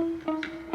Thank you.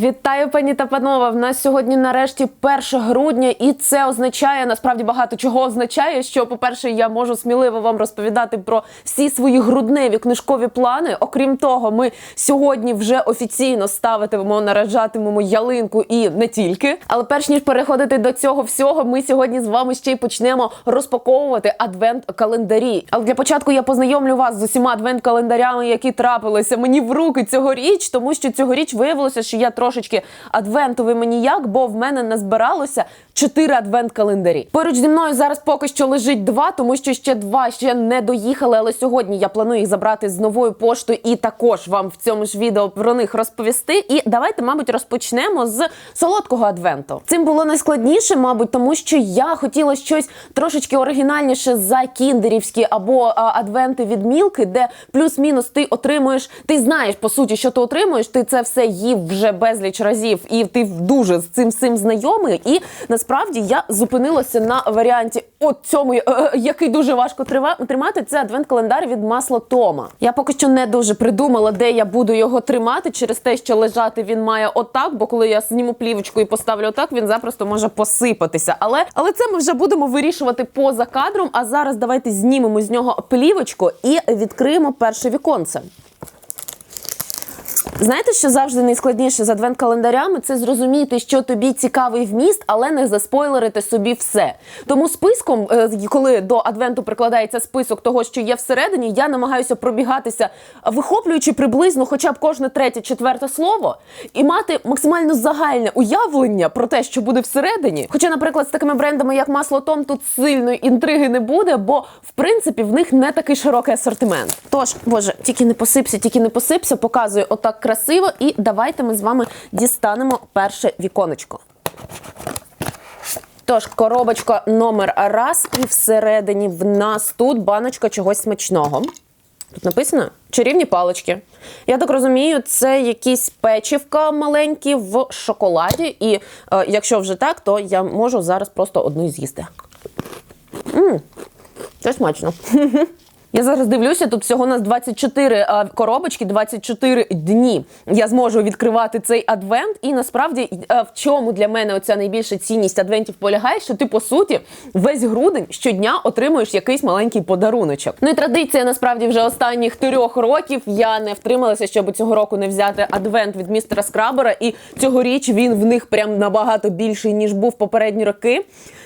Вітаю, пані та панове. В нас сьогодні нарешті 1 грудня, і це означає насправді багато чого означає. Що, по-перше, я можу сміливо вам розповідати про всі свої грудневі книжкові плани. Окрім того, ми сьогодні вже офіційно ставитимемо, нараджатимемо ялинку і не тільки. Але перш ніж переходити до цього всього, ми сьогодні з вами ще й почнемо розпаковувати адвент-календарі. Але для початку я познайомлю вас з усіма адвент-календарями, які трапилися мені в руки цьогоріч, тому що цьогоріч виявилося, що я трошечки адвентовий маніяк, бо в мене назбиралося чотири адвент-календарі. Поруч зі мною зараз поки що лежить два, тому що ще два ще не доїхали. Але сьогодні я планую їх забрати з новою поштою і також вам в цьому ж відео про них розповісти. І давайте, мабуть, розпочнемо з солодкого адвенту. Цим було найскладніше, мабуть, тому що я хотіла щось трошечки оригінальніше за кіндерівські або а, адвенти від мілки, де плюс-мінус ти отримуєш. Ти знаєш по суті, що ти отримуєш. Ти це все їв вже безліч разів, і ти дуже з цим всім знайомий. І насправді я зупинилася на варіанті от цьому, е, е, який дуже важко тримати. Це адвент-календар від масла Тома. Я поки що не дуже придумала, де я буду його тримати через те, що лежати він має отак. Бо коли я зніму плівочку і поставлю отак, він запросто може посипатися. Але але це ми вже будемо вирішувати поза кадром. А зараз давайте знімемо з нього плівочку і відкриємо перше віконце. Знаєте, що завжди найскладніше з адвент-календарями це зрозуміти, що тобі цікавий вміст, але не заспойлерити собі все. Тому списком, е, коли до адвенту прикладається список того, що є всередині, я намагаюся пробігатися, вихоплюючи приблизно хоча б кожне третє, четверте слово, і мати максимально загальне уявлення про те, що буде всередині. Хоча, наприклад, з такими брендами, як масло Том, тут сильної інтриги не буде, бо в принципі в них не такий широкий асортимент. Тож, боже, тільки не посипся, тільки не посипся, показую отак красиво. І давайте ми з вами дістанемо перше віконечко. Тож, коробочка номер раз, і всередині в нас тут баночка чогось смачного. Тут написано чарівні палички. Я так розумію, це якісь печівка маленькі в шоколаді. І е, якщо вже так, то я можу зараз просто одну з'їсти. Це смачно. Я зараз дивлюся, тут всього у нас 24 а, коробочки, 24 дні. Я зможу відкривати цей адвент. І насправді, в чому для мене оця найбільша цінність адвентів полягає, що ти по суті весь грудень щодня отримуєш якийсь маленький подаруночок. Ну і традиція насправді вже останніх трьох років. Я не втрималася, щоб цього року не взяти адвент від містера Скрабера. І цьогоріч він в них прям набагато більший ніж був попередні роки.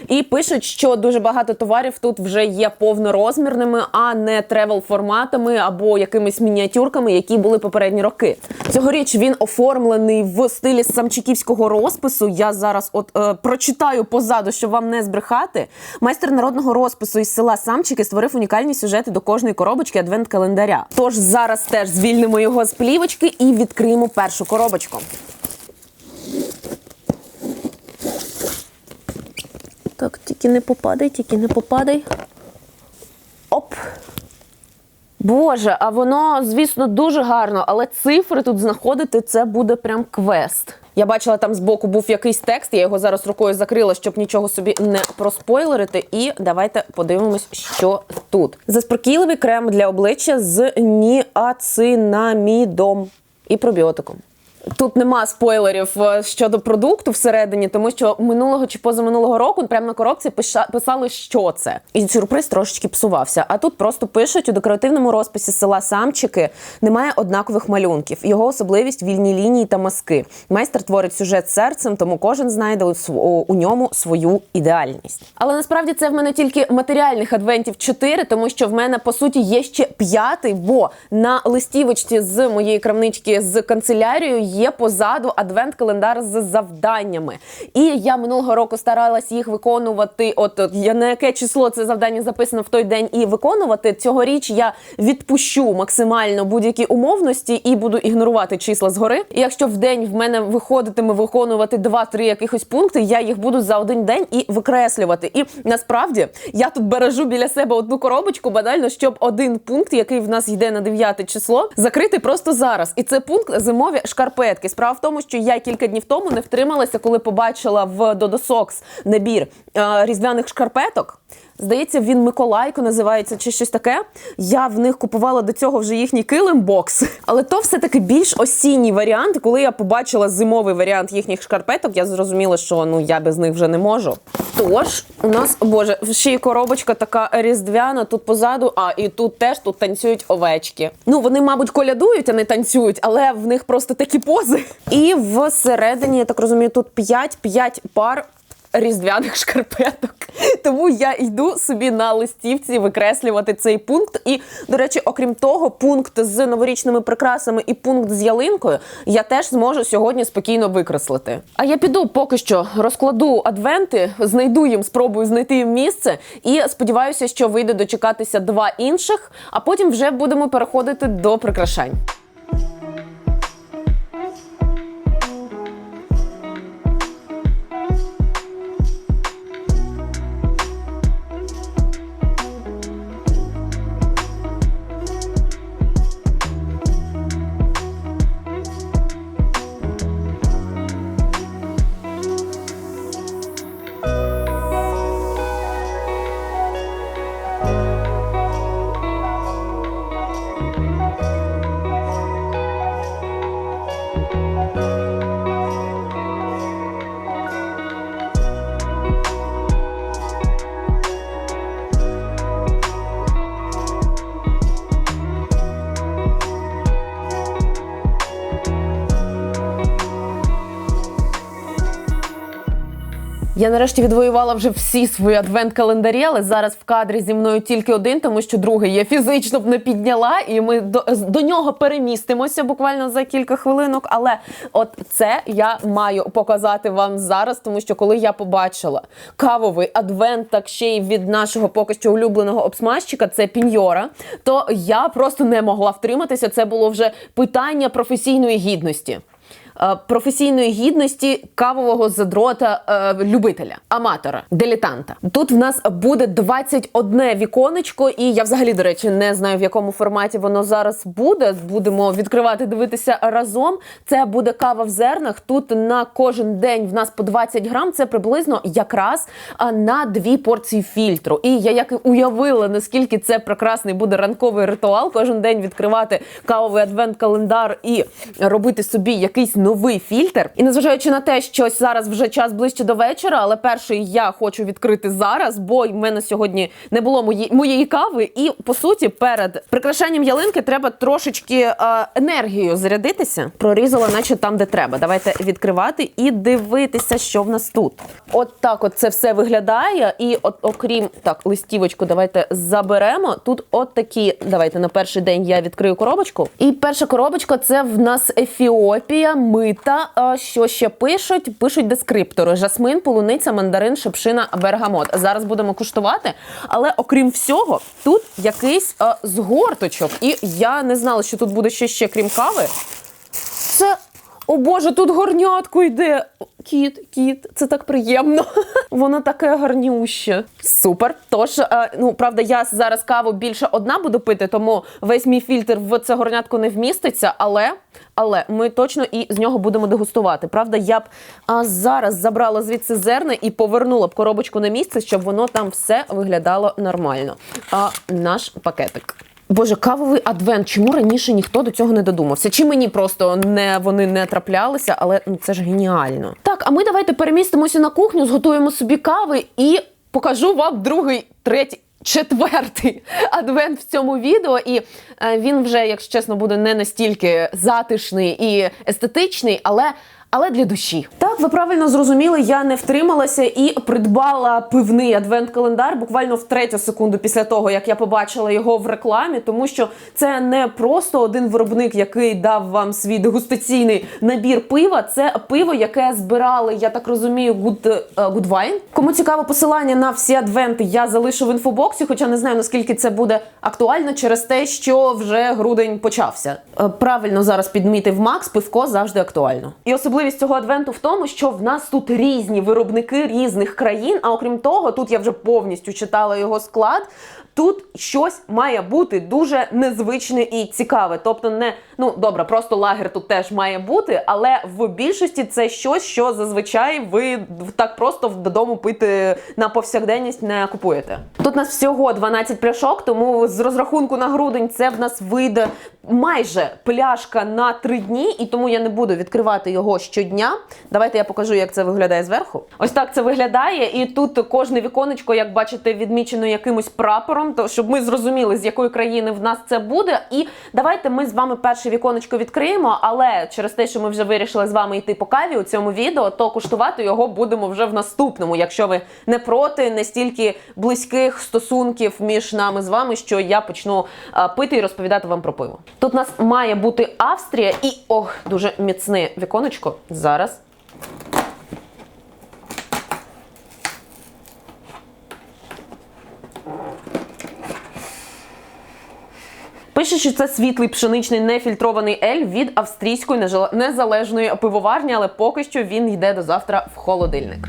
І пишуть, що дуже багато товарів тут вже є повнорозмірними, а не тревел форматами або якимись мініатюрками, які були попередні роки. Цьогоріч він оформлений в стилі самчиківського розпису. Я зараз от е, прочитаю позаду, щоб вам не збрехати. Майстер народного розпису із села Самчики створив унікальні сюжети до кожної коробочки адвент-календаря. Тож зараз теж звільнимо його з плівочки і відкриємо першу коробочку. Так, тільки не попадай, тільки не попадай. Оп. Боже, а воно, звісно, дуже гарно, але цифри тут знаходити це буде прям квест. Я бачила, там збоку був якийсь текст, я його зараз рукою закрила, щоб нічого собі не проспойлерити. І давайте подивимось, що тут. Заспокійливий крем для обличчя з ніацинамідом і пробіотиком. Тут нема спойлерів е, щодо продукту всередині, тому що минулого чи позаминулого року прямо на коробці писали, що це. І сюрприз трошечки псувався. А тут просто пишуть у декоративному розписі села Самчики немає однакових малюнків. Його особливість вільні лінії та маски. Майстер творить сюжет серцем, тому кожен знайде у ньому свою ідеальність. Але насправді це в мене тільки матеріальних адвентів 4, тому що в мене по суті є ще п'ятий, бо на листівочці з моєї крамнички з канцелярією є позаду адвент-календар з завданнями. І я минулого року старалась їх виконувати. От, я на яке число це завдання записано в той день і виконувати. Цьогоріч я відпущу максимально будь-які умовності і буду ігнорувати числа згори. І якщо в день в мене виходитиме виконувати 2-3 якихось пункти, я їх буду за один день і викреслювати. І насправді я тут бережу біля себе одну коробочку, банально, щоб один пункт, який в нас йде на 9 число, закрити просто зараз. І це пункт зимові шкарпетки. Справа в тому, що я кілька днів тому не втрималася, коли побачила в Socks набір е, різдвяних шкарпеток. Здається, він Миколайко називається чи щось таке. Я в них купувала до цього вже їхній килим-бокс. Але то все-таки більш осінній варіант. Коли я побачила зимовий варіант їхніх шкарпеток, я зрозуміла, що ну я без них вже не можу. Тож, у нас, боже, ще й коробочка така різдвяна тут позаду, а і тут теж тут танцюють овечки. Ну, вони, мабуть, колядують, а не танцюють, але в них просто такі пози. І всередині, я так розумію, тут 5-5 пар різдвяних шкарпеток. Тому я йду собі на листівці викреслювати цей пункт. І, до речі, окрім того, пункт з новорічними прикрасами і пункт з ялинкою я теж зможу сьогодні спокійно викреслити. А я піду поки що розкладу адвенти, знайду їм, спробую знайти їм місце. І сподіваюся, що вийде дочекатися два інших, а потім вже будемо переходити до прикрашань. Я нарешті відвоювала вже всі свої адвент-календарі, але зараз в кадрі зі мною тільки один, тому що другий я фізично б не підняла, і ми до, до нього перемістимося буквально за кілька хвилинок. Але от це я маю показати вам зараз, тому що коли я побачила кавовий адвент, так ще й від нашого поки що улюбленого обсмажчика, це піньора, то я просто не могла втриматися. Це було вже питання професійної гідності професійної гідності кавового задрота е, любителя, аматора, дилетанта. Тут в нас буде 21 віконечко, і я взагалі, до речі, не знаю, в якому форматі воно зараз буде. Будемо відкривати, дивитися разом. Це буде кава в зернах. Тут на кожен день в нас по 20 грам. Це приблизно якраз на дві порції фільтру. І я як і уявила, наскільки це прекрасний буде ранковий ритуал. Кожен день відкривати кавовий адвент-календар і робити собі якийсь новий фільтр. І незважаючи на те, що зараз вже час ближче до вечора, але перший я хочу відкрити зараз, бо в мене сьогодні не було мої, моєї кави. І по суті, перед прикрашанням ялинки треба трошечки е, енергією зарядитися. Прорізала, наче там, де треба. Давайте відкривати і дивитися, що в нас тут. От так, от це все виглядає. І от, окрім так, листівочку, давайте заберемо. Тут от такі. Давайте на перший день я відкрию коробочку. І перша коробочка це в нас Ефіопія, мита. Що ще пишуть? Пишуть дескриптори: жасмин, полуниця, мандарин, шипшина, бергамот. Зараз будемо куштувати. Але окрім всього, тут якийсь згорточок. І я не знала, що тут буде ще ще крім кави. О Боже, тут горнятко йде. Кіт, кіт, це так приємно. Воно таке гарнюще. Супер. Тож, е, ну правда, я зараз каву більше одна буду пити, тому весь мій фільтр в це горнятко не вміститься. Але, але ми точно і з нього будемо дегустувати. Правда, я б а, зараз забрала звідси зерна і повернула б коробочку на місце, щоб воно там все виглядало нормально. А наш пакетик. Боже, кавовий адвент. Чому раніше ніхто до цього не додумався? Чи мені просто не вони не траплялися, але ну це ж геніально. Так, а ми давайте перемістимося на кухню, зготуємо собі кави і покажу вам другий, третій. Четвертий адвент в цьому відео, і е, він вже, якщо чесно, буде не настільки затишний і естетичний, але але для душі. Так, ви правильно зрозуміли, я не втрималася і придбала пивний адвент-календар буквально в третю секунду після того, як я побачила його в рекламі, тому що це не просто один виробник, який дав вам свій дегустаційний набір пива. Це пиво, яке збирали, я так розумію, Good, е, Wine. Кому цікаво посилання на всі адвенти, я залишу в інфобоксі, хоча не знаю наскільки це буде актуально через те, що вже грудень почався. Е, Правильно зараз підмітив Макс, пивко завжди актуально. І особливість цього адвенту в тому, що в нас тут різні виробники різних країн. А окрім того, тут я вже повністю читала його склад. Тут щось має бути дуже незвичне і цікаве. Тобто, не ну добре, просто лагер тут теж має бути, але в більшості це щось, що зазвичай ви так просто додому пити на повсякденність не купуєте. Тут у нас всього 12 пляшок, тому з розрахунку на грудень це в нас вийде майже пляшка на 3 дні, і тому я не буду відкривати його щодня. Давайте я покажу, як це виглядає зверху. Ось так це виглядає, і тут кожне віконечко, як бачите, відмічено якимось прапором, то щоб ми зрозуміли, з якої країни в нас це буде. І давайте ми з вами перше віконечко відкриємо, але через те, що ми вже вирішили з вами йти по каві у цьому відео, то куштувати його будемо вже в наступному, якщо ви не проти настільки близьких стосунків між нами з вами, що я почну пити і розповідати вам про пиво. Тут у нас має бути Австрія і ох, дуже міцне віконечко. Зараз. Пише, що це світлий пшеничний нефільтрований ель від австрійської незалежної пивоварні, але поки що він йде до завтра в холодильник.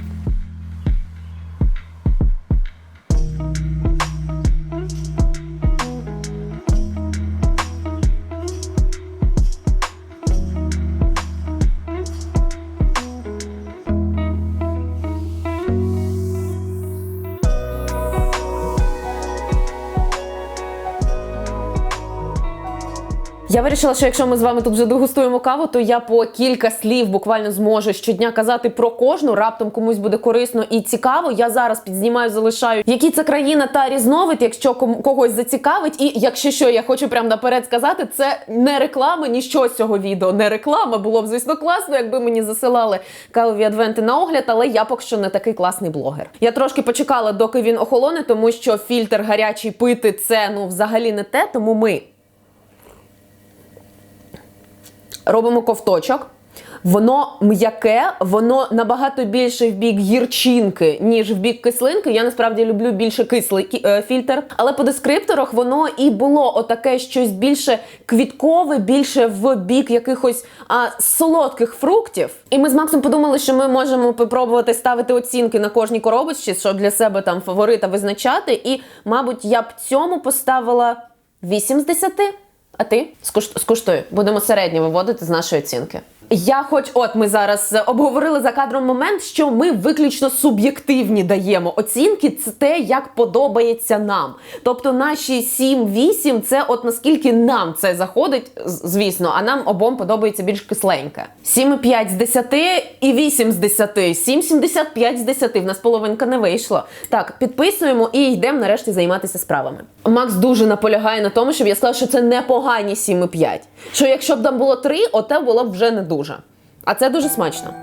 Я вирішила, що якщо ми з вами тут вже дегустуємо каву, то я по кілька слів буквально зможу щодня казати про кожну. Раптом комусь буде корисно і цікаво. Я зараз підзнімаю, залишаю, які це країна та різновид, якщо когось зацікавить. І якщо що, я хочу прямо наперед сказати, це не реклама, ніщо з цього відео, не реклама. Було б звісно класно, якби мені засилали кавові адвенти на огляд, але я поки що не такий класний блогер. Я трошки почекала, доки він охолоне, тому що фільтр гарячий пити це ну взагалі не те. Тому ми робимо ковточок. Воно м'яке, воно набагато більше в бік гірчинки, ніж в бік кислинки. Я насправді люблю більше кислий е, фільтр. Але по дескрипторах воно і було отаке щось більше квіткове, більше в бік якихось а, солодких фруктів. І ми з Максом подумали, що ми можемо попробувати ставити оцінки на кожній коробочці, щоб для себе там фаворита визначати. І, мабуть, я б цьому поставила 8 з 10. А ти Скуш- скуштуй, будемо середньо виводити з нашої оцінки. Я, хоч от ми зараз е, обговорили за кадром момент, що ми виключно суб'єктивні даємо оцінки. Це те, як подобається нам. Тобто наші 7-8 це от наскільки нам це заходить, звісно, а нам обом подобається більш кисленьке. 7,5 з 10 і 8 з 10. 7,75 з 10. В нас половинка не вийшло. Так, підписуємо і йдемо нарешті займатися справами. Макс дуже наполягає на тому, щоб я сказала, що це непогані 7,5. Що якщо б там було 3, оте було б вже не дуже. А це дуже смачно.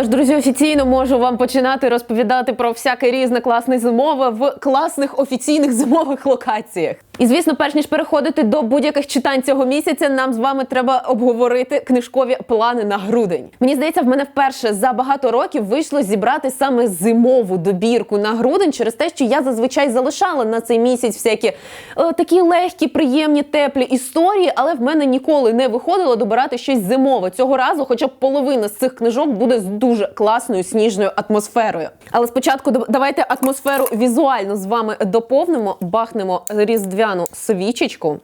Тож, друзі, офіційно можу вам починати розповідати про всяке різне класне зимове в класних офіційних зимових локаціях. І звісно, перш ніж переходити до будь-яких читань цього місяця, нам з вами треба обговорити книжкові плани на грудень. Мені здається, в мене вперше за багато років вийшло зібрати саме зимову добірку на грудень через те, що я зазвичай залишала на цей місяць всякі е, такі легкі, приємні, теплі історії, але в мене ніколи не виходило добирати щось зимове. Цього разу, хоча б половина з цих книжок буде з дуже класною сніжною атмосферою. Але спочатку давайте атмосферу візуально з вами доповнимо, бахнемо різдвяну свічечку.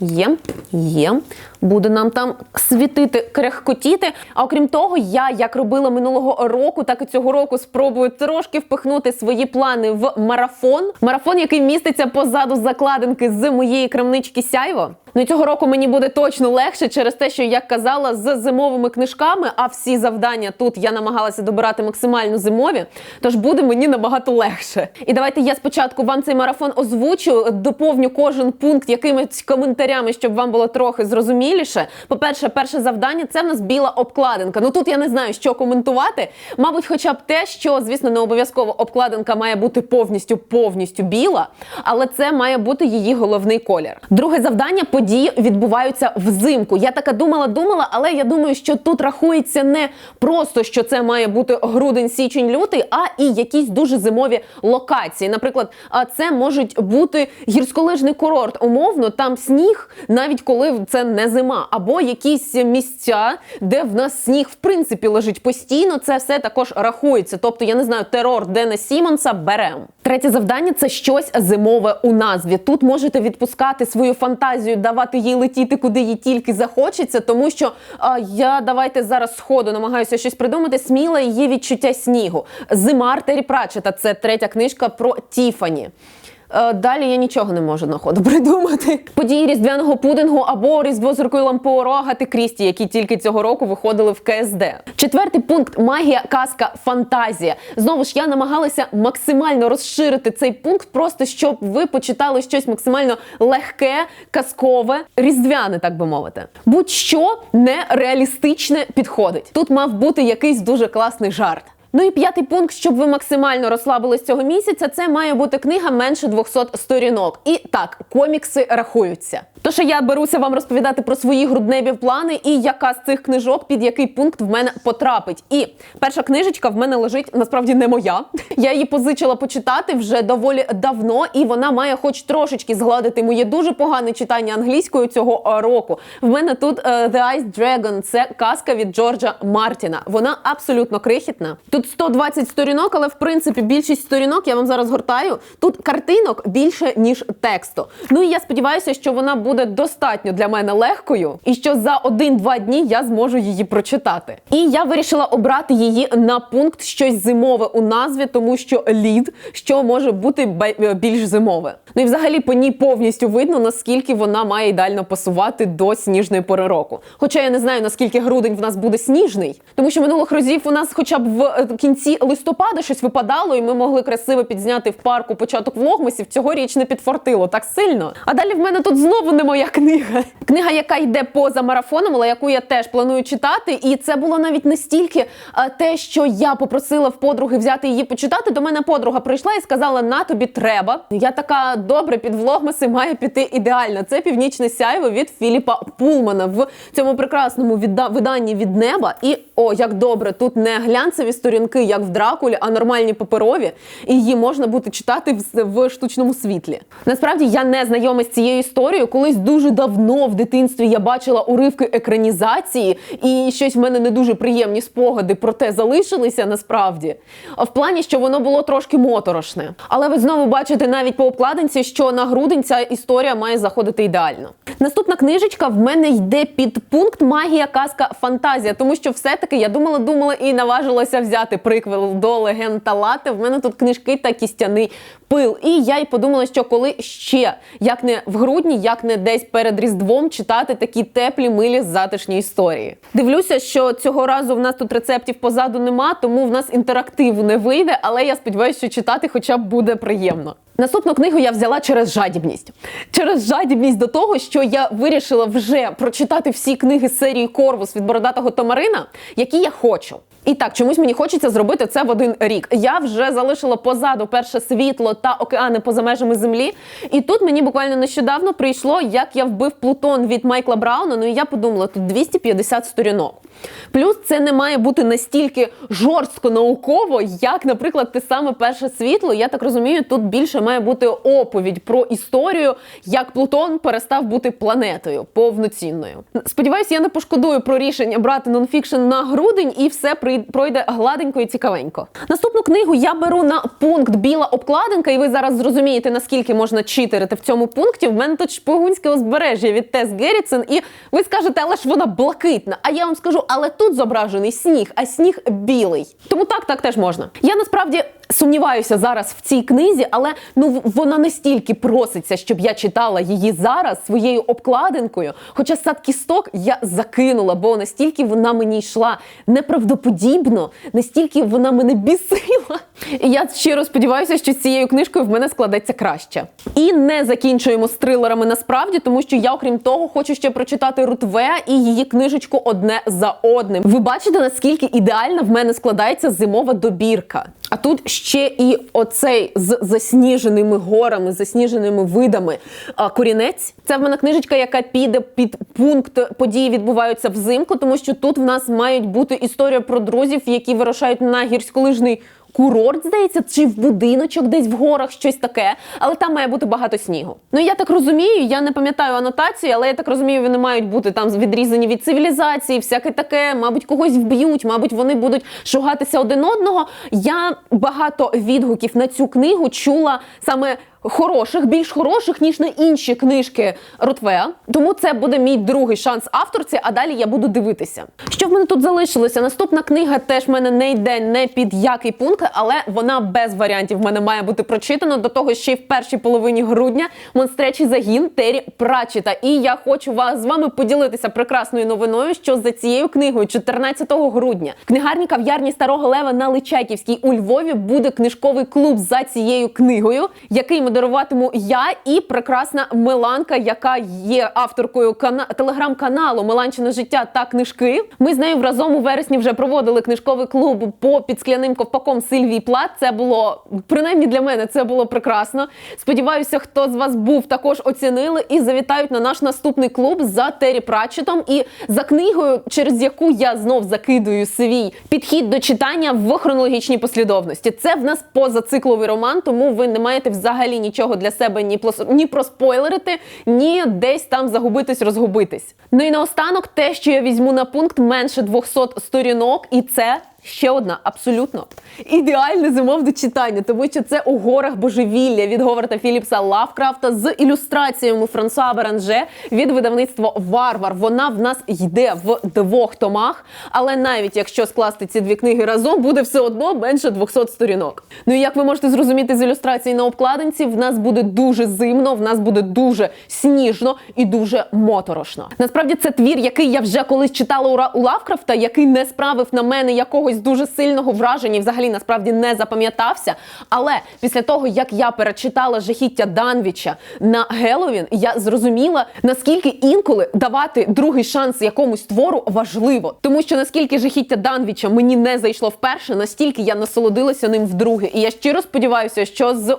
Є, є. Буде нам там світити, кряхкотіти. А окрім того, я як робила минулого року, так і цього року спробую трошки впихнути свої плани в марафон. Марафон, який міститься позаду закладинки з моєї крамнички Сяйво. Ну цього року мені буде точно легше через те, що як казала, з зимовими книжками, а всі завдання тут я намагалася добирати максимально зимові. Тож буде мені набагато легше. І давайте я спочатку вам цей марафон озвучу, доповню кожен пункт якимись коментарями, щоб вам було трохи зрозуміліше. По-перше, перше завдання це в нас біла обкладинка. Ну тут я не знаю, що коментувати. Мабуть, хоча б те, що звісно не обов'язково обкладинка має бути повністю повністю біла, але це має бути її головний колір. Друге завдання події відбуваються взимку. Я така думала, думала, але я думаю, що тут рахується не просто, що це має бути грудень, січень, лютий, а і якісь дуже зимові локації. Наприклад, це можуть бути гірськолижний курорт, умовно, там сніг, навіть коли це не зима, або якісь місця, де в нас сніг в принципі лежить постійно. Це все також рахується. Тобто, я не знаю, терор Дена Сімонса берем. Третє завдання це щось зимове у назві. Тут можете відпускати свою фантазію, давати їй летіти, куди їй тільки захочеться, тому що а, я давайте зараз сходу намагаюся щось придумати. Сміла її відчуття снігу. Зима Артері Пратчета це третя книжка про Тіфані. Е, Далі я нічого не можу на ходу придумати. Події різдвяного пудингу або різдво з рукою Лампуоро Агати Крісті, які тільки цього року виходили в КСД. Четвертий пункт магія, казка, фантазія. Знову ж я намагалася максимально розширити цей пункт, просто щоб ви почитали щось максимально легке, казкове, різдвяне, так би мовити. Будь-що нереалістичне підходить. Тут мав бути якийсь дуже класний жарт. Ну і п'ятий пункт, щоб ви максимально розслабились цього місяця, це має бути книга менше 200 сторінок. І так, комікси рахуються. То що я беруся вам розповідати про свої грудневі плани і яка з цих книжок під який пункт в мене потрапить. І перша книжечка в мене лежить насправді не моя. Я її позичила почитати вже доволі давно, і вона має хоч трошечки згладити моє дуже погане читання англійською цього е, року. В мене тут е, The Ice Dragon – це казка від Джорджа Мартіна. Вона абсолютно крихітна. Тут 120 сторінок, але в принципі більшість сторінок я вам зараз гортаю. Тут картинок більше ніж тексту. Ну і я сподіваюся, що вона буде достатньо для мене легкою, і що за один-два дні я зможу її прочитати. І я вирішила обрати її на пункт щось зимове у назві, тому що лід, що може бути більш зимове. Ну і взагалі по ній повністю видно, наскільки вона має ідеально пасувати до сніжної пори року. Хоча я не знаю, наскільки грудень в нас буде сніжний, тому що минулих разів у нас хоча б в е, кінці листопада щось випадало, і ми могли красиво підзняти в парку початок влогмасів. Цьогоріч не підфартило так сильно. А далі в мене тут знову не моя книга. Книга, яка йде поза марафоном, але яку я теж планую читати. І це було навіть не стільки те, що я попросила в подруги взяти її почитати. До мене подруга прийшла і сказала: на тобі треба. Я така добре під влогмаси має піти ідеально. Це північне сяйво від Філіпа Пулмана в цьому прекрасному відда- виданні від неба. І о, як добре, тут не глянцеві сторінки, як в Дракулі, а нормальні паперові. І її можна буде читати в, в штучному світлі. Насправді я не знайома з цією історією. Колись дуже давно в дитинстві я бачила уривки екранізації, і щось в мене не дуже приємні спогади про те залишилися насправді. В плані, що воно було трошки моторошне. Але ви знову бачите навіть по обкладинці, що на грудень ця історія має заходити ідеально. Наступна книжечка в мене йде під пункт магія, казка, фантазія, тому що все-таки я думала, думала і наважилася взяти почати приквел до легенд Талати, в мене тут книжки та кістяний пил. І я й подумала, що коли ще, як не в грудні, як не десь перед Різдвом, читати такі теплі, милі, затишні історії. Дивлюся, що цього разу в нас тут рецептів позаду нема, тому в нас інтерактиву не вийде, але я сподіваюся, що читати хоча б буде приємно. Наступну книгу я взяла через жадібність. Через жадібність до того, що я вирішила вже прочитати всі книги серії Корвус від бородатого Томарина, які я хочу. І так, чомусь мені хочеться зробити це в один рік. Я вже залишила позаду перше світло та океани поза межами землі. І тут мені буквально нещодавно прийшло, як я вбив Плутон від Майкла Брауна. Ну і я подумала, тут 250 сторінок. Плюс це не має бути настільки жорстко науково, як, наприклад, те саме перше світло. Я так розумію, тут більше має бути оповідь про історію, як Плутон перестав бути планетою повноцінною. Сподіваюся, я не пошкодую про рішення брати нонфікшн на грудень, і все пройде гладенько і цікавенько. Наступну книгу я беру на пункт біла обкладинка, і ви зараз зрозумієте, наскільки можна читерити в цьому пункті. В мене тут шпигунське узбережжя від Тес Геррітсен, і ви скажете, але ж вона блакитна. А я вам скажу, але тут зображений сніг, а сніг білий. Тому так, так теж можна. Я насправді сумніваюся зараз в цій книзі, але ну вона настільки проситься, щоб я читала її зараз своєю обкладинкою. Хоча сад кісток я закинула, бо настільки вона мені йшла неправдоподібно, настільки вона мене бісила. І я щиро сподіваюся, що з цією книжкою в мене складеться краще. І не закінчуємо з трилерами насправді, тому що я, окрім того, хочу ще прочитати Рутве і її книжечку одне за одним. Ви бачите, наскільки ідеально в мене складається зимова добірка. А тут ще і оцей з засніженими горами, засніженими видами а, корінець. Це в мене книжечка, яка піде під пункт події відбуваються взимку, тому що тут в нас мають бути історія про друзів, які вирушають на гірськолижний курорт, здається, чи в будиночок десь в горах щось таке, але там має бути багато снігу. Ну я так розумію, я не пам'ятаю анотацію, але я так розумію, вони мають бути там відрізані від цивілізації, всяке таке, мабуть, когось вб'ють, мабуть, вони будуть шугатися один одного. Я багато відгуків на цю книгу чула саме хороших, більш хороших, ніж на інші книжки Ротвеа. Тому це буде мій другий шанс авторці, а далі я буду дивитися. Що в мене тут залишилося? Наступна книга теж в мене не йде не під який пункт, але вона без варіантів в мене має бути прочитана. До того ще й в першій половині грудня монстрячий загін Террі Прачіта. І я хочу вас з вами поділитися прекрасною новиною, що за цією книгою, 14 грудня, в книгарні кав'ярні Старого Лева на Личаківській у Львові буде книжковий клуб за цією книгою, який модеруватиму я і прекрасна Меланка, яка є авторкою кана... телеграм-каналу Меланчине життя та книжки. Ми з нею разом у вересні вже проводили книжковий клуб по підскляним ковпаком Сильвії Плат. Це було принаймні для мене це було прекрасно. Сподіваюся, хто з вас був також оцінили і завітають на наш наступний клуб за Террі Пратчетом і за книгою, через яку я знов закидую свій підхід до читання в хронологічній послідовності. Це в нас позацикловий роман, тому ви не маєте взагалі нічого для себе ні ні проспойлерити, ні десь там загубитись, розгубитись. Ну і наостанок, те, що я візьму на пункт менше 200 сторінок, і це ще одна абсолютно ідеальне зимовне читання, тому що це у горах божевілля від Говарда Філіпса Лавкрафта з ілюстраціями Франсуа Беранже від видавництва Варвар. Вона в нас йде в двох томах, але навіть якщо скласти ці дві книги разом, буде все одно менше 200 сторінок. Ну і як ви можете зрозуміти з ілюстрації на обкладинці, в нас буде дуже зимно, в нас буде дуже сніжно і дуже моторошно. Насправді це твір, який я вже колись читала у Лавкрафта, який не справив на мене якогось дуже сильного враження і взагалі насправді не запам'ятався. Але після того, як я перечитала жахіття Данвіча на Геловін, я зрозуміла, наскільки інколи давати другий шанс якомусь твору важливо. Тому що наскільки жахіття Данвіча мені не зайшло вперше, настільки я насолодилася ним вдруге. І я щиро сподіваюся, що з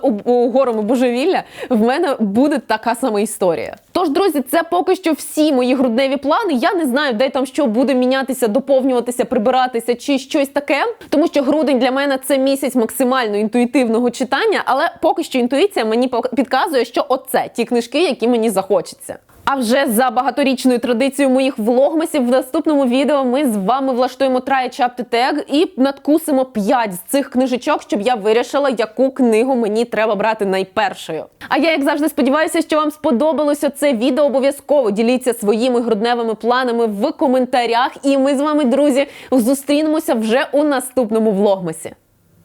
горами божевілля в мене буде така сама історія. Тож, друзі, це поки що всі мої грудневі плани. Я не знаю, де там що буде мінятися, доповнюватися, прибиратися чи щось таке, тому що грудень для мене це місяць максимально інтуїтивного читання, але поки що інтуїція мені підказує, що оце ті книжки, які мені захочеться. А вже за багаторічною традицією моїх влогмасів в наступному відео ми з вами влаштуємо try chapter tag і надкусимо 5 з цих книжечок, щоб я вирішила, яку книгу мені треба брати найпершою. А я, як завжди, сподіваюся, що вам сподобалося це відео. Обов'язково діліться своїми грудневими планами в коментарях. І ми з вами, друзі, зустрінемося вже у наступному влогмасі.